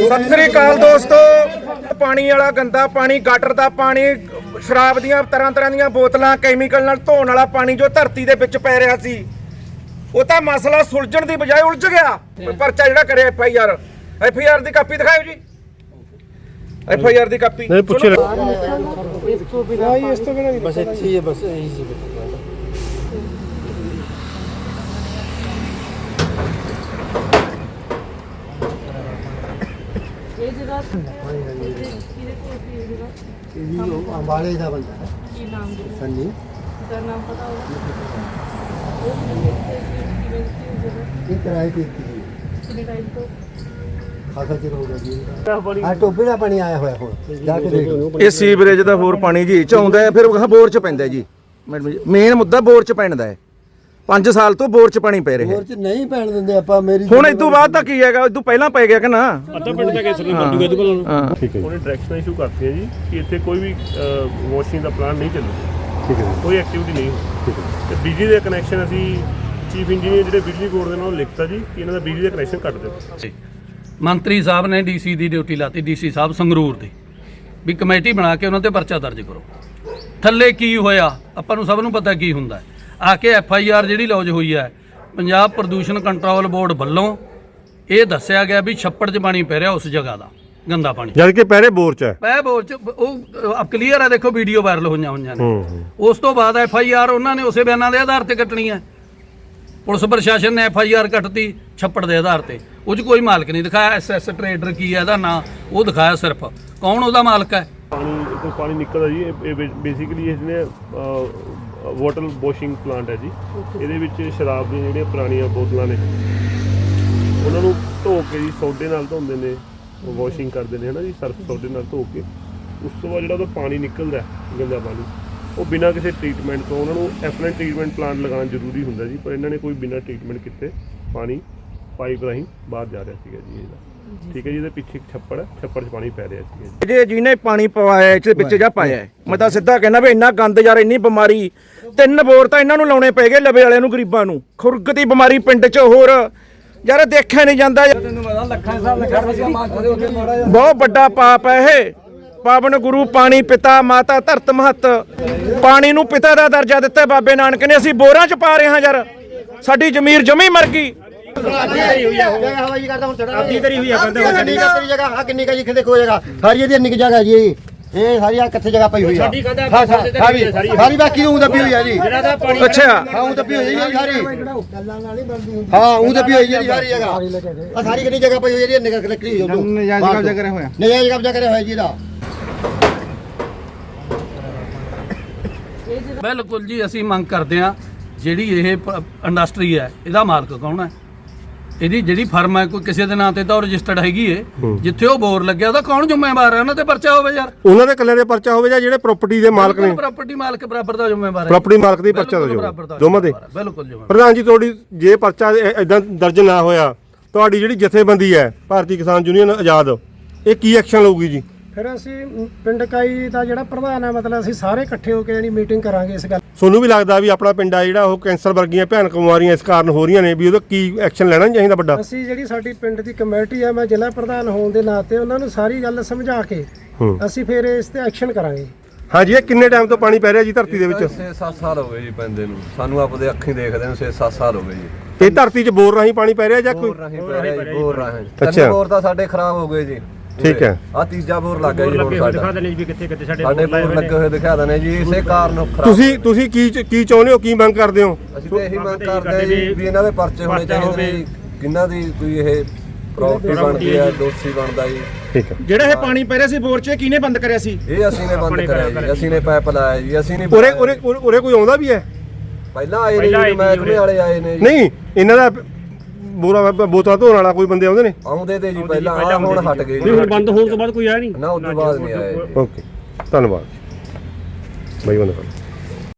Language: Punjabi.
ਸਤਿ ਸ੍ਰੀ ਅਕਾਲ ਦੋਸਤੋ। ਪਾਣੀ ਵਾਲਾ ਗੰਦਾ ਪਾਣੀ ਗਾਟਰ ਦਾ ਪਾਣੀ ਸ਼ਰਾਬ ਦੀਆਂ ਤਰ੍ਹਾਂ ਤਰ੍ਹਾਂ ਦੀਆਂ ਬੋਤਲਾਂ ਕੈਮੀਕਲ ਨਾਲ ਧੋਣ ਵਾਲਾ ਪਾਣੀ ਜੋ ਧਰਤੀ ਦੇ ਵਿੱਚ ਪੈ ਰਿਹਾ ਸੀ। ਉਹ ਤਾਂ ਮਸਲਾ ਸੁਲਝਣ ਦੀ ਬਜਾਏ ਉਲਝ ਗਿਆ। ਪਰਚਾ ਜਿਹੜਾ ਕਰਿਆ F I R. F I R the copy ਦਿਖਾਓ ਜੀ। ਐਫ ਆਈ ਆਰ ਦੀ ਕਾਪੀ। ਨਹੀਂ ਪੁੱਛੇ ਇਸ ਇਸ ਤੋਂ ਬਿਨਾ ਬਸ ਇੱਥੇ ਹੀ ਬਸ ਇਹੀ ਸੀ। ਇਹ ਸੀਵਰੇਜ ਦਾ ਹੋਰ ਪਾਣੀ ਜੀ ਚ ਹੈ, ਫਿਰ ਬੋਰ ਚ ਪੈਂਦਾ ਜੀ। ਮੈਡਮ ਜੀ ਮੇਨ ਮੁੱਦਾ ਬੋਰ ਚ ਪੈਣ ਦਾ ਹੈ। 5 ਸਾਲ ਤੋਂ ਬੋਰ ਚ ਪਾਣੀ ਪੈ ਰਿਹਾ। ਹੈ ਹੋਰ ਚ ਨਹੀਂ ਪੈਣ ਦਿੰਦੇ ਆਪਾਂ ਮੇਰੀ ਹੁਣ ਇਸ ਤੋਂ ਬਾਅਦ ਤਾਂ ਕੀ ਹੈਗਾ? ਇਸ ਤੋਂ ਪਹਿਲਾਂ ਪੈ ਗਿਆ ਕਿ ਨਾ? ਅੱਧਾ ਪਿੰਡ ਦਾ ਕੇਸਰ ਨਹੀਂ ਮੰਜੂਗਾ ਇਹਦੇ ਕੋਲ ਹਾਂ। ਠੀਕ ਹੈ ਉਹਨੇ ਡਾਇਰੈਕਸ਼ਨਾਂ ਇਸ਼ੂ ਕਰਤੀਆਂ ਜੀ ਕਿ ਇੱਥੇ ਕੋਈ ਵੀ ਵਾਸ਼ਿੰਗ ਦਾ ਪਲਾਨ ਨਹੀਂ ਚੱਲੂ ਠੀਕ ਹੈ ਕੋਈ ਐਕਟੀਵਿਟੀ ਨਹੀਂ ਹੋਣੀ ਠੀਕ ਹੈ ਤੇ ਬਿਜਲੀ ਦੇ ਕਨੈਕਸ਼ਨ ਅਸੀਂ ਚੀਫ ਇੰਜੀਨੀਅਰ ਜਿਹੜੇ ਬਿਜਲੀ ਬੋਰਡ ਦੇ ਨਾਲ ਲਿਖਤਾ ਜੀ ਕਿ ਇਹਨਾਂ ਦਾ ਬਿਜਲੀ ਦਾ ਕਨੈਕਸ਼ਨ ਕੱਟ ਦਿਓ ਮੰਤਰੀ ਸਾਹਿਬ ਨੇ ਡੀਸੀ ਦੀ ਡਿਊਟੀ ਲਾਤੀ ਡੀਸੀ ਸਾਹਿਬ ਸੰਗਰੂਰ ਦੀ। ਵੀ ਕਮੇਟੀ ਬਣਾ ਕੇ ਉਹਨਾਂ ਤੇ ਪਰਚਾ ਦਰਜ ਕਰੋ। ਥੱਲੇ ਕੀ ਹੋਇਆ? ਆਪਾਂ ਨੂੰ ਸਭ ਨੂੰ ਪਤਾ ਕੀ ਹੁੰਦਾ ਹੈ। ਆ ਕੇ ਐਫ ਆਈ ਆਰ ਜਿਹੜੀ ਲੌਜ ਹੋਈ ਹੈ ਪੰਜਾਬ ਪ੍ਰਦੂਸ਼ਣ ਕੰਟਰੋਲ ਬੋਰਡ ਵੱਲੋਂ ਇਹ ਦੱਸਿਆ ਗਿਆ ਵੀ ਛੱਪੜ 'ਚ ਪਾਣੀ ਪੈ ਰਿਹਾ ਉਸ ਜਗ੍ਹਾ ਦਾ ਗੰਦਾ ਪਾਣੀ। ਜਦ ਕਿ ਪਹਿਰੇ ਬੋਰ ਚ ਹੈ। ਪੈ ਬੋਰ 'ਚ ਉਹ ਅਬ ਕਲੀਅਰ ਹੈ ਦੇਖੋ ਵੀਡੀਓ ਵਾਇਰਲ ਹੋਈਆਂ ਹੋਈਆਂ ਨੇ। ਹੂੰ ਉਸ ਤੋਂ ਬਾਅਦ ਐਫ ਆਈ ਆਰ ਉਹਨਾਂ ਨੇ ਉਸੇ ਬਿਆਨਾਂ ਦੇ ਆਧਾਰ ਤੇ ਕੱਟਣੀ ਹੈ। ਪੁਲਿਸ ਪ੍ਰਸ਼ਾਸਨ ਨੇ ਐਫ ਆਈ ਆਰ ਕੱਟਤੀ ਛੱਪੜ ਦੇ ਆਧਾਰ ਤੇ। ਉਹ 'ਚ ਕੋਈ ਮਾਲਕ ਨਹੀਂ ਦਿਖਾਇਆ ਐਸ ਐਸ ਟਰੇਡਰ ਕੀ ਹੈ ਇਹਦਾ ਨਾਂ ਉਹ ਦਿਖਾਇਆ ਸਿਰਫ। ਕੌਣ ਉਹਦਾ ਮਾਲਕ ਹੈ? ਪਾਣੀ ਇੱਥੋਂ ਪਾਣੀ ਨਿਕਲਦਾ ਜੀ ਇਹ ਬੇਸਿਕਲੀ ਇਸ ਨੇ ਵਾਟਰ ਵਾਸ਼ਿੰਗ ਪਲਾਂਟ ਹੈ ਜੀ। ਇਹਦੇ ਵਿੱਚ ਸ਼ਰਾਬ ਦੀਆਂ ਜਿਹੜੀਆਂ ਪੁਰਾਣੀਆਂ ਬੋਤਲਾਂ ਨੇ ਉਹਨਾਂ ਨੂੰ ਧੋ ਕੇ ਜੀ ਸੋਡੇ ਨਾਲ ਧੋਂਦੇ ਨੇ ਵਾਸ਼ਿੰਗ ਕਰਦੇ ਨੇ ਹਨਾ ਜੀ ਸਰਫ ਸੋਡੇ ਨਾਲ ਧੋ ਕੇ। ਉਸ ਤੋਂ ਬਾਅਦ ਜਿਹੜਾ ਉਹਦਾ ਪਾਣੀ ਨਿਕਲਦਾ ਗੰਦਾ ਪਾਣੀ ਉਹ ਬਿਨਾਂ ਕਿਸੇ ਟ੍ਰੀਟਮੈਂਟ ਤੋਂ ਉਹਨਾਂ ਨੂੰ ਐਫਲੈਂਟ ਟ੍ਰੀਟਮੈਂਟ ਪਲਾਂਟ ਲਗਾਉਣਾ ਜ਼ਰੂਰੀ ਹੁੰਦਾ ਜੀ ਪਰ ਇਹਨਾਂ ਨੇ ਕੋਈ ਬਿਨਾਂ ਟ੍ਰੀਟਮੈਂਟ ਕੀਤੇ ਪਾਣੀ ਪਾਈਪ ਰਾਹੀਂ ਬਾਹਰ ਜਾ ਰਿਹਾ ਸੀਗਾ ਜੀ ਇਹਦਾ। ਠੀਕ ਹੈ ਜੀ ਇਹਦੇ ਪਿੱਛੇ ਇੱਕ ਛੱਪੜ ਹੈ ਛੱਪੜ 'ਚ ਪਾਣੀ ਪੈ ਰਿਹਾ ਸੀਗਾ ਜੀ ਜਿਹਨੇ ਪਾਣੀ ਪਵਾਇਆ ਇਹ ਵਿੱਚ ਜਾਂ ਪਾਇਆ ਹੈ। ਮੈਂ ਤਾਂ ਸਿੱਧਾ ਕਹਿੰਦਾ ਵੀ ਇੰਨਾ ਗੰਦ ਯਾਰ ਇੰਨੀ ਬਿਮਾਰੀ। ਤਿੰਨ ਬੋਰ ਤਾਂ ਇਹਨਾਂ ਨੂੰ ਲਾਉਣੇ ਪੈ ਗਏ ਲਵੇ ਵਾਲਿਆਂ ਨੂੰ ਗਰੀਬਾਂ ਨੂੰ। ਖੁਰਕ ਦੀ ਬਿਮਾਰੀ ਪਿੰਡ 'ਚ ਹੋਰ। ਯਾਰ ਦੇਖਿਆ ਨਹੀਂ ਜਾਂਦਾ। ਬਹੁਤ ਵੱਡਾ ਪਾਪ ਹੈ ਇਹ। ਪਾਵਨ ਗੁਰੂ ਪਾਣੀ ਪਿਤਾ ਮਾਤਾ ਧਰਤ ਮਹਤ। ਪਾਣੀ ਨੂੰ ਪਿਤਾ ਦਾ ਦਰਜਾ ਦਿੱਤਾ ਬਾਬੇ ਨਾਨਕ ਨੇ। ਅਸੀਂ ਬੋਰਾਂ 'ਚ ਪਾ ਰਹੇ ਹਾਂ ਯਾਰ। ਸਾਡੀ ਜ਼ਮੀਰ ਜਮੀ ਮਰ ਗਈ। ਹਵਾਈ ਕਰਦਾ ਹੁਣ ਚੜਾ ਅੱਧੀ ਤਰੀ ਹੋਈ ਆ ਬੰਦੇ ਹੋ ਤੇਰੀ ਜਗ੍ਹਾ ਆ ਕਿੰਨੀ ਕਾ ਜੀ ਕਿੰਨੇ ਕੋ ਜਗ੍ਹਾ ਸਾਰੀ ਇਹਦੀ ਨਿਕ ਜਗ੍ਹਾ ਜੀ। ਇਹ ਸਾਰੀ ਆ ਕਿੱਥੇ ਜਗ੍ਹਾ ਪਈ ਹੋਈ ਆ? ਸਾਡੀ ਕਹਿੰਦਾ ਸਾਰੀ ਸਾਰੀ ਬਾਕੀ ਨੂੰ ਦੱਬੀ ਹੋਈ ਆ ਜੀ। ਅੱਛਾ। ਹਾਂ ਉਹ ਦੱਬੀ ਹੋਈ ਆ ਜੀ ਸਾਰੀ। ਹਾਂ ਉਹ ਦੱਬੀ ਹੋਈ ਆ ਜੀ ਸਾਰੀ ਜਗ੍ਹਾ। ਆ ਸਾਰੀ ਕਿੰਨੀ ਜਗ੍ਹਾ ਪਈ ਹੋਈ ਆ ਜੀ ਨਿਕ ਲੱਕੜੀ ਉਦੋਂ ਨਜਾਇਜ਼ ਕਬਜ਼ਾ ਕਰਿਆ ਹੋਇਆ। ਨਜਾਇਜ਼ ਕਬਜ਼ਾ ਕਰਿਆ ਹੋਇਆ ਜੀ ਇਹਦਾ। ਬਿਲਕੁਲ ਜੀ ਅਸੀਂ ਮੰਗ ਕਰਦੇ ਹਾਂ ਜਿਹੜੀ ਇਹ ਪ- ਇੰਡਸਟਰੀ ਹੈ ਇਹਦਾ ਮਾਲਕ ਕੌਣ ਹੈ? ਇਹਦੀ ਜਿਹੜੀ ਫਰਮ ਹੈ ਕੋਈ ਕਿਸੇ ਦੇ ਨਾਂ ਤੇ ਤਾਂ ਉਹ ਰਜਿਸਟਰਡ ਹੈਗੀ ਏ। ਜਿੱਥੇ ਉਹ ਬੋਰ ਲੱਗਿਆ ਉਹਦਾ ਕੌਣ ਜ਼ਿੰਮੇਵਾਰ ਹੈ? ਉਹਨਾਂ ਤੇ ਪਰਚਾ ਹੋਵੇ ਯਾਰ। ਉਹਨਾਂ ਦੇ ਕੱਲੇ ਦੇ ਪਰਚਾ ਹੋਵੇ ਜਾਂ ਜਿਹੜੇ ਪ੍ਰਾਪਰਟੀ ਦੇ ਮਾਲਕ ਨੇ? ਪ੍ਰਾਪਰਟੀ ਮਾਲਕ ਬਰਾਬਰ ਦਾ ਜ਼ਿੰਮੇਵਾਰ ਹੈ। ਪ੍ਰਾਪਰਟੀ ਮਾਲਕ ਦੀ ਪਰਚਾ ਦਾ ਦੋਵਾਂ ਦੇ। ਬਿਲਕੁਲ ਜ਼ਿੰਮੇਵਾਰ। ਪ੍ਰਧਾਨ ਜੀ ਤੁਹਾਡੀ ਜੇ ਪਰਚਾ ਇਦਾਂ ਦਰਜ ਨਾ ਹੋਇਆ ਤੁਹਾਡੀ ਜਿਹੜੀ ਜਥੇਬੰਦੀ ਹੈ ਭਾਰਤੀ ਕਿਸਾਨ ਯੂਨੀਅਨ ਆਜ਼ਾਦ ਇਹ ਕੀ ਐਕਸ਼ਨ ਲਊਗੀ ਜੀ? ਫਿਰ ਅਸੀਂ ਪਿੰਡ ਇਕਾਈ ਦਾ ਜਿਹੜਾ ਪ੍ਰਧਾਨ ਹੈ ਮਤਲਬ ਅਸੀਂ ਸਾਰੇ ਇਕੱਠੇ ਹੋ ਕੇ ਜਿਹੜੀ ਮੀਟਿੰਗ ਕਰਾਂਗੇ ਇਸ ਗੱਲ ਤੁਹਾਨੂੰ ਵੀ ਲੱਗਦਾ ਵੀ ਆਪਣਾ ਪਿੰਡ ਆ ਜਿਹੜਾ ਉਹ ਕੈਂਸਰ ਵਰਗੀਆਂ ਭਿਆਨਕ ਬਿਮਾਰੀਆਂ ਇਸ ਕਾਰਨ ਹੋ ਰਹੀਆਂ ਨੇ ਵੀ ਉਹਦਾ ਕੀ ਐਕਸ਼ਨ ਲੈਣਾ ਚਾਹੀਦਾ ਵੱਡਾ? ਅਸੀਂ ਜਿਹੜੀ ਸਾਡੀ ਪਿੰਡ ਦੀ ਕਮੇਟੀ ਹੈ ਮੈਂ ਜ਼ਿਲ੍ਹਾ ਪ੍ਰਧਾਨ ਹੋਣ ਦੇ ਨਾਤੇ ਉਹਨਾਂ ਨੂੰ ਸਾਰੀ ਗੱਲ ਸਮਝਾ ਕੇ। ਅਸੀਂ ਫਿਰ ਇਸ ਤੇ ਐਕਸ਼ਨ ਕਰਾਂਗੇ। ਹਾਂਜੀ ਇਹ ਕਿੰਨੇ ਟਾਈਮ ਤੋਂ ਪਾਣੀ ਪੈ ਰਿਹਾ ਜੀ ਧਰਤੀ ਦੇ ਵਿੱਚ? 6-7 ਸਾਲ ਹੋ ਗਏ ਜੀ ਪੈਂਦੇ ਨੂੰ। ਸਾਨੂੰ ਆਪਦੇ ਅੱਖੀਂ ਦੇਖਦੇ ਨੂੰ 6-7 ਸਾਲ ਹੋ ਗਏ ਜੀ। ਇਹ ਧਰਤੀ 'ਚ ਬੋਰ ਰਾਹੀਂ ਪਾਣੀ ਪੈ ਰਿਹਾ ਜਾਂ ਕੋਈ? ਬੋਰ ਰਾਹੀਂ ਪੈ ਰਿਹਾ ਜੀ ਬੋਰ ਰਾਹੀਂ। ਅੱਛਾ। ਤਿੰਨ ਬੋਰ ਤਾਂ ਸਾਡੇ ਖਰਾਬ ਹੋ ਗਏ ਜੀ। ਠੀਕ ਹੈ। ਆ ਤੀਜਾ ਬੋਰ ਲੱਗ ਗਿਆ ਜੀ ਹੁਣ ਸਾਡਾ ਸਾਡੇ ਬੋਰ ਲੱਗੇ ਹੋਏ ਦਿਖਾ ਦਨੇ ਜੀ ਇਸੇ ਕਾਰਨ ਖਰਾਬ ਤੁਸੀਂ ਤੁਸੀਂ ਕੀ ਚ- ਕੀ ਚਾਹੁੰਦੇ ਹੋ ਕੀ ਮੰਗ ਕਰਦੇ ਹੋ? ਅਸੀਂ ਤਾਂ ਇਹੀ ਮੰਗ ਕਰਦੇ ਹਾਂ ਜੀ ਵੀ ਇਹਨਾਂ ਦੇ ਪਰਚੇ ਹੋਣੇ ਚਾਹੀਦੇ ਨੇ ਜੀ। ਕਿੰਨਾ ਦੀ ਕੋਈ ਇਹ ਪ੍ਰਾਪਰਟੀ ਬਣਦੀ ਹੈ ਦੋਸ਼ੀ ਬਣਦਾ ਜੀ। ਠੀਕ ਹੈ। ਜਿਹੜਾ ਇਹ ਪਾਣੀ ਪੈ ਰਿਹਾ ਸੀ ਬੋਰ 'ਚ ਇਹ ਕਿਹਨੇ ਬੰਦ ਕਰਿਆ ਸੀ? ਇਹ ਅਸੀਂ ਨੇ ਬੰਦ ਕਰਿਆ ਜੀ ਅਸੀਂ ਨੇ ਪਾਈਪ ਲਾਇਆ ਜੀ ਅਸੀਂ ਨੇ ਉਰੇ ਉਰੇ ਉਰੇ- ਉਰੇ ਕੋਈ ਆਉਂਦਾ ਵੀ ਹੈ? ਪਹਿਲਾਂ ਆਏ ਨੇ ਜੀ ਮਹਿਕਮੇ ਵਾਲੇ ਆਏ ਨੇ ਜੀ। ਨਹੀਂ ਇਹਨਾਂ ਦਾ ਬੋਰਾ ਬੋਤਲਾਂ ਧੋਣ ਵਾਲਾ ਕੋਈ ਬੰਦੇ ਆਉਂਦੇ ਨੇ? ਆਉਂਦੇ ਤੇ ਜੀ ਪਹਿਲਾਂ ਆਹ ਹੁਣ ਹਟ ਗਏ। ਜੀ ਹੁਣ ਬੰਦ ਹੋਣ ਤੋਂ ਬਾਅਦ ਕੋਈ ਆਇਆ ਨਹੀਂ। ਨਾ ਉਸ ਤੋਂ ਬਾਅਦ ਨਹੀਂ ਜੀ ਓਕੇ ਧੰਨਵਾਦ। ਬਾਈ ਬੰਦ ਕਰ